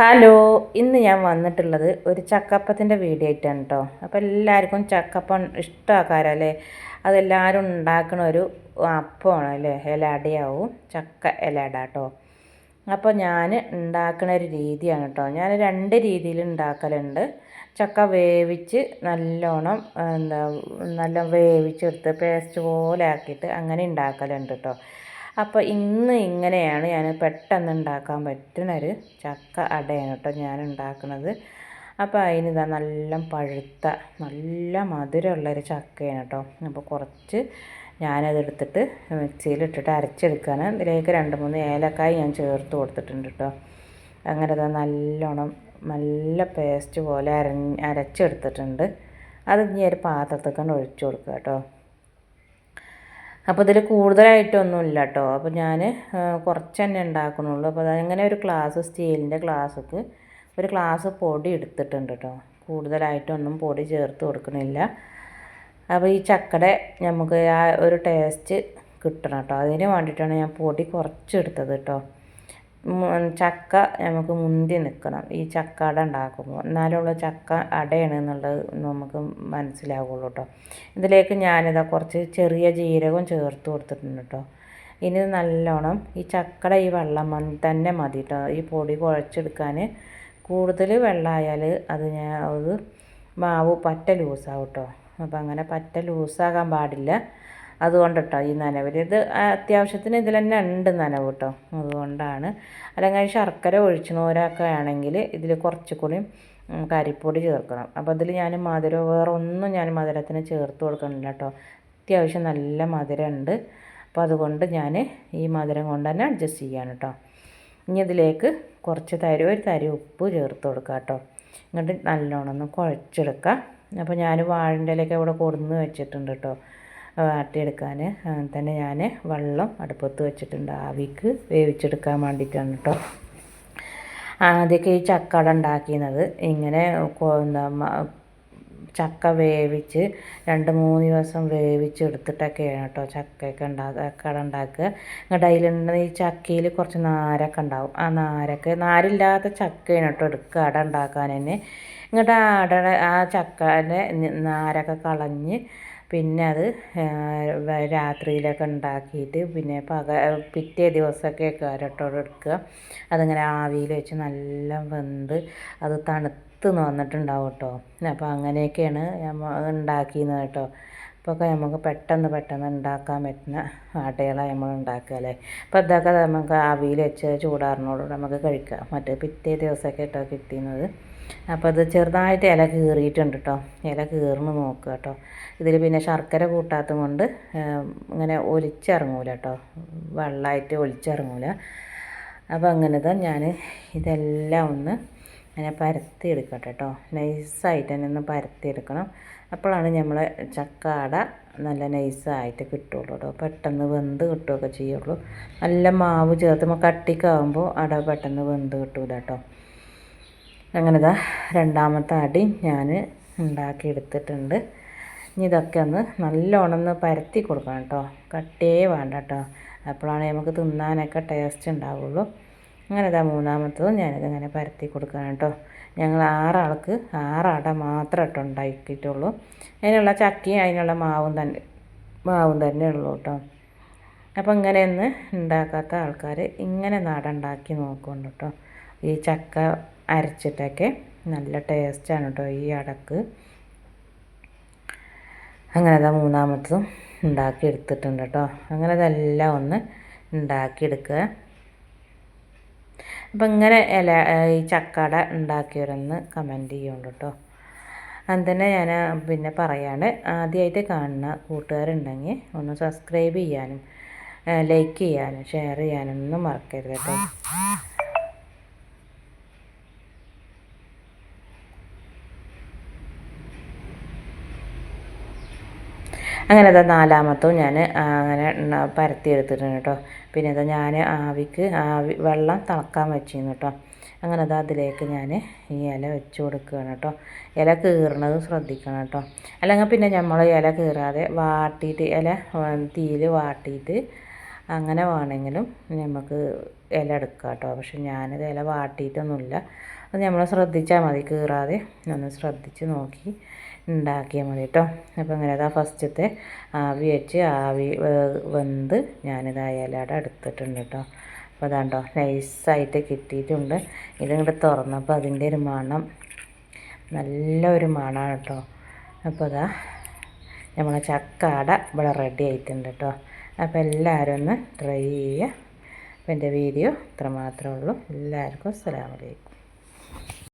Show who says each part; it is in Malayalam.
Speaker 1: ഹലോ ഇന്ന് ഞാൻ വന്നിട്ടുള്ളത് ഒരു ചക്കപ്പത്തിന്റെ വീഡിയോ ആയിട്ടാണ് കേട്ടോ അപ്പോൾ എല്ലാവർക്കും ചക്കപ്പം ഇഷ്ടമാക്കാരല്ലേ അതെല്ലാവരും ഉണ്ടാക്കുന്ന ഒരു അപ്പമാണ് അല്ലേ? ഇലടയാവും. ചക്ക ഇലട കേട്ടോ അപ്പോൾ ഞാൻ ഉണ്ടാക്കുന്ന ഒരു രീതിയാണ് കേട്ടോ ഞാൻ രണ്ട് രീതിയിൽ ഉണ്ടാക്കലുണ്ട്. ചക്ക വേവിച്ച് നല്ലോണം എന്താ നല്ല വേവിച്ചെടുത്ത് പേസ്റ്റ് പോലെ ആക്കിയിട്ട് അങ്ങനെ ഉണ്ടാക്കലുണ്ട് കേട്ടോ അപ്പോൾ ഇന്ന് ഇങ്ങനെയാണ് ഞാൻ പെട്ടെന്ന് ഉണ്ടാക്കാൻ പറ്റുന്നൊരു ചക്ക അടയാണ് കേട്ടോ ഞാൻ ഉണ്ടാക്കുന്നത്. അപ്പോൾ അതിനിതാ നല്ല പഴുത്ത നല്ല മധുരമുള്ളൊരു ചക്കയാണ് കേട്ടോ. അപ്പോൾ കുറച്ച് ഞാനതെടുത്തിട്ട് മിക്സിയിലിട്ടിട്ട് അരച്ചെടുക്കാൻ ഇതിലേക്ക് രണ്ട് മൂന്ന് ഏലക്കായ ഞാൻ ചേർത്ത് കൊടുത്തിട്ടുണ്ട് കേട്ടോ. അങ്ങനെ അത് നല്ലോണം നല്ല പേസ്റ്റ് പോലെ അരഞ്ഞ് അരച്ചെടുത്തിട്ടുണ്ട്. അത് ഇനി ഒരു പാത്രത്തേക്കാണ് ഒഴിച്ചു കൊടുക്കുക കേട്ടോ. അപ്പോൾ ഇതിൽ കൂടുതലായിട്ടൊന്നും ഇല്ല കേട്ടോ അപ്പോൾ ഞാൻ കുറച്ച് തന്നെ ഉണ്ടാക്കണുള്ളൂ അപ്പോൾ അതങ്ങനെ ഒരു ക്ലാസ് സ്റ്റീലിന്റെ ഗ്ലാസ്സൊക്കെ ഒരു ഗ്ലാസ് പൊടി എടുത്തിട്ടുണ്ട് കേട്ടോ കൂടുതലായിട്ടൊന്നും പൊടി ചേർത്ത് കൊടുക്കണില്ല. അപ്പോൾ ഈ ചക്കടെ നമുക്ക് ആ ഒരു ടേസ്റ്റ് കിട്ടണം കേട്ടോ അതിന് വേണ്ടിയിട്ടാണ് ഞാൻ പൊടി കുറച്ച് എടുത്തത് കേട്ടോ ചക്ക നമുക്ക് മുന്തി നിൽക്കണം ഈ ചക്ക അട ഉണ്ടാക്കുമ്പോൾ. എന്നാലുള്ള ചക്ക അടയാണ് എന്നുള്ളത് നമുക്ക് മനസ്സിലാവുള്ളൂ കേട്ടോ ഇതിലേക്ക് ഞാനിതാ കുറച്ച് ചെറിയ ജീരകം ചേർത്ത് കൊടുത്തിട്ടുണ്ട് കേട്ടോ ഇനി നല്ലോണം ഈ ചക്കട ഈ വെള്ളം തന്നെ മതി കേട്ടോ ഈ പൊടി കുഴച്ചെടുക്കാൻ കൂടുതൽ വെള്ളമായാൽ അത് ഞാൻ അത് മാവ് പറ്റ ലൂസാവും കേട്ടോ അപ്പോൾ അങ്ങനെ പറ്റ ലൂസാകാൻ പാടില്ല. അതുകൊണ്ട് കേട്ടോ ഈ നനവിൽ ഇത് അത്യാവശ്യത്തിന് ഇതിൽ തന്നെ ഉണ്ട് നനവ് കേട്ടോ. അതുകൊണ്ടാണ്. അല്ലെങ്കിൽ ശർക്കര ഒഴിച്ചണോരൊക്കെ ആണെങ്കിൽ ഇതിൽ കുറച്ച് കുറച്ചുകൂടി കരിപ്പൊടി ചേർക്കണം. അപ്പോൾ അതിൽ ഞാൻ മധുരം വേറെ ഒന്നും ഞാൻ മധുരത്തിന് ചേർത്ത് കൊടുക്കണില്ല കേട്ടോ. അത്യാവശ്യം നല്ല മധുരം ഉണ്ട് അപ്പോൾ അതുകൊണ്ട് ഞാൻ ഈ മധുരം കൊണ്ട് തന്നെ അഡ്ജസ്റ്റ് ചെയ്യാണ് കേട്ടോ. ഇനി ഇതിലേക്ക് കുറച്ച് തരി ഒരു തരി ഉപ്പ് ചേർത്ത് കൊടുക്കുക കേട്ടോ. എന്നിട്ട് നല്ലോണം ഒന്ന് കുഴച്ചെടുക്കുക അപ്പോൾ ഞാൻ വാഴന്റെ ഇലയൊക്കെ ഇവിടെ കൊടുന്ന് വെച്ചിട്ടുണ്ട് കേട്ടോ. വാട്ടിയെടുക്കാൻ തന്നെ ഞാൻ വെള്ളം അടുപ്പത്ത് വെച്ചിട്ടുണ്ട്. ആവിക്ക് വേവിച്ചെടുക്കാൻ വേണ്ടിയിട്ടാണ് കേട്ടോ ആദ്യമൊക്കെ ഈ ചക്കട ഉണ്ടാക്കിയത് ഇങ്ങനെ എന്താ ചക്ക വേവിച്ച് രണ്ട് മൂന്ന് ദിവസം വേവിച്ച് എടുത്തിട്ടൊക്കെയാണ് കേട്ടോ ചക്കയൊക്കെ ഉണ്ടാക്കുക കട ഉണ്ടാക്കുക. എന്നിട്ട് അതിലുണ്ട് ഈ ചക്കയിൽ കുറച്ച് നാരൊക്കെ ഉണ്ടാവും. ആ നാരൊക്കെ നാരില്ലാത്ത ചക്കയാണ് കേട്ടോ എടുക്കുക. അട ഉണ്ടാക്കാൻ തന്നെ. എന്നിട്ട് ആ അട ആ ചക്കന്റെ നാരൊക്കെ കളഞ്ഞ് പിന്നെ അത് രാത്രിയിലൊക്കെ ഉണ്ടാക്കിയിട്ട് പിന്നെ പക പിറ്റേ ദിവസമൊക്കെ കാരട്ടോടെ എടുക്കുക. അതിങ്ങനെ ആവിയിൽ വെച്ച് നല്ല വെന്ത് അത് തണുത്ത് വന്നിട്ടുണ്ടാവും കേട്ടോ. അപ്പോൾ അങ്ങനെയൊക്കെയാണ് ഉണ്ടാക്കിയത് കേട്ടോ. അപ്പോൾ ഒക്കെ നമുക്ക് പെട്ടെന്ന് പെട്ടെന്ന് ഉണ്ടാക്കാൻ പറ്റുന്ന ആട്ടകളാണ് നമ്മൾ ഉണ്ടാക്കുക അല്ലേ? അപ്പോൾ ഇതൊക്കെ നമുക്ക് ആവിയിൽ വെച്ച് ചൂടാറിനോട് നമുക്ക് കഴിക്കാം. മറ്റേ പിറ്റേ ദിവസമൊക്കെ കേട്ടോ കിട്ടുന്നത് അപ്പോൾ അത് ചെറുതായിട്ട് ഇല കീറിയിട്ടുണ്ട് കേട്ടോ ഇല കീറുന്നു നോക്കുക കേട്ടോ. ഇതിൽ പിന്നെ ശർക്കര കൂട്ടാത്തത് കൊണ്ട് ഇങ്ങനെ ഒലിച്ചിറങ്ങൂല കേട്ടോ വെള്ളമായിട്ട് ഒലിച്ചിറങ്ങൂല. അപ്പോൾ അങ്ങനെ അങ്ങനത്തെ ഞാൻ ഇതെല്ലാം ഒന്ന് ഇങ്ങനെ പരത്തി എടുക്കട്ടെ കേട്ടോ നൈസായിട്ട് തന്നെ ഒന്ന് പരത്തി എടുക്കണം അപ്പോഴാണ് നമ്മളെ ചക്കാട നല്ല നൈസായിട്ട് കിട്ടുള്ളൂ കേട്ടോ പെട്ടെന്ന് വെന്ത് കിട്ടുകയൊക്കെ ചെയ്യുള്ളൂ. നല്ല മാവ് ചേർത്ത് കട്ടിക്കാവുമ്പോൾ അട പെട്ടെന്ന് വെന്ത് കിട്ടൂല കേട്ടോ അങ്ങനെ ഇതാ രണ്ടാമത്തെ അടി ഞാൻ ഉണ്ടാക്കി എടുത്തിട്ടുണ്ട് ഇനി ഇതൊക്കെ ഒന്ന് നല്ലോണം ഒന്ന് പരത്തി കൊടുക്കണം കേട്ടോ. കട്ടേ വേണ്ട കേട്ടോ. അപ്പോഴാണ് നമുക്ക് തിന്നാനൊക്കെ ടേസ്റ്റ് ഉണ്ടാവുള്ളൂ. അങ്ങനെ ഇതാ മൂന്നാമത്തതും ഞാനിതിങ്ങനെ പരത്തി കൊടുക്കണം കേട്ടോ. ഞങ്ങൾ ആറാൾക്ക് ആറാട മാത്രം കേട്ടോ ഉണ്ടാക്കിയിട്ടുള്ളൂ. അതിനുള്ള ചക്കിയും അതിനുള്ള മാവും തന്നെ മാവും തന്നെ ഉള്ളൂ കേട്ടോ. അപ്പോൾ ഇങ്ങനെയൊന്ന് ഉണ്ടാക്കാത്ത ആൾക്കാർ ഇങ്ങനെ നാടുണ്ടാക്കി നോക്കുന്നുണ്ട് കേട്ടോ. ഈ ചക്ക അരച്ചിട്ടൊക്കെ നല്ല ടേസ്റ്റാണ് കേട്ടോ ഈ അടക്ക്. അങ്ങനെ അതാ മൂന്നാമത്തതും ഉണ്ടാക്കി എടുത്തിട്ടുണ്ട് കേട്ടോ. അങ്ങനെ അതെല്ലാം ഒന്ന് ഉണ്ടാക്കിയെടുക്കുക അപ്പം ഇങ്ങനെ ഇല ഈ ചക്കട ഉണ്ടാക്കിയവരൊന്ന് കമന്റ് ചെയ്യുന്നുണ്ട് കേട്ടോ. അത് തന്നെ ഞാൻ പിന്നെ പറയാണ് ആദ്യമായിട്ട് കാണുന്ന കൂട്ടുകാരുണ്ടെങ്കിൽ ഒന്ന് സബ്സ്ക്രൈബ് ചെയ്യാനും ലൈക്ക് ചെയ്യാനും ഷെയർ ചെയ്യാനും ഒന്നും മറക്കരുത് കേട്ടോ. അങ്ങനെ അത് നാലാമത്തും ഞാൻ അങ്ങനെ പരത്തി എടുത്തിട്ടുണ്ട് കേട്ടോ. പിന്നെ അത് ഞാൻ ആവിക്ക് ആവി വെള്ളം തിളക്കാൻ വെച്ചിരുന്നു കേട്ടോ. അങ്ങനെ അത് അതിലേക്ക് ഞാൻ ഈ ഇല വെച്ച് കൊടുക്കുകയാണ് കേട്ടോ. ഇല കീറണത് ശ്രദ്ധിക്കണം കേട്ടോ. അല്ലെങ്കിൽ പിന്നെ നമ്മൾ ഇല കീറാതെ വാട്ടിയിട്ട് ഇല തീയിൽ വാട്ടിയിട്ട് അങ്ങനെ വേണമെങ്കിലും നമുക്ക് ഇല എടുക്കാം കേട്ടോ. പക്ഷെ ഞാനിത് ഇല വാട്ടിയിട്ടൊന്നുമില്ല. അത് നമ്മൾ ശ്രദ്ധിച്ചാൽ മതി. കീറാതെ ഒന്ന് ശ്രദ്ധിച്ച് നോക്കി. ഉണ്ടാക്കിയാൽ മതി കേട്ടോ. അപ്പോൾ അങ്ങനെ അതാ ഫസ്റ്റത്തെ ആവി വെച്ച് ആവി വെന്ത് ഞാനിത് ഇലയുടെ എടുത്തിട്ടുണ്ട് കേട്ടോ. അപ്പോൾ അതാണ്ടോ നൈസായിട്ട് കിട്ടിയിട്ടുണ്ട്. ഇതിങ്ങോട്ട് തുറന്നപ്പോൾ അതിന്റെ ഒരു മണം നല്ല ഒരു മണമാണ് കേട്ടോ. അപ്പോൾ അതാ നമ്മളെ ചക്കാട ഇവിടെ റെഡി ആയിട്ടുണ്ട് കേട്ടോ. അപ്പോൾ എല്ലാവരും ഒന്ന് ട്രൈ ചെയ്യുക. അപ്പോൾ എന്റെ വീഡിയോ ഇത്ര മാത്രമേ ഉള്ളൂ. എല്ലാവർക്കും അസ്സലാമലൈക്കും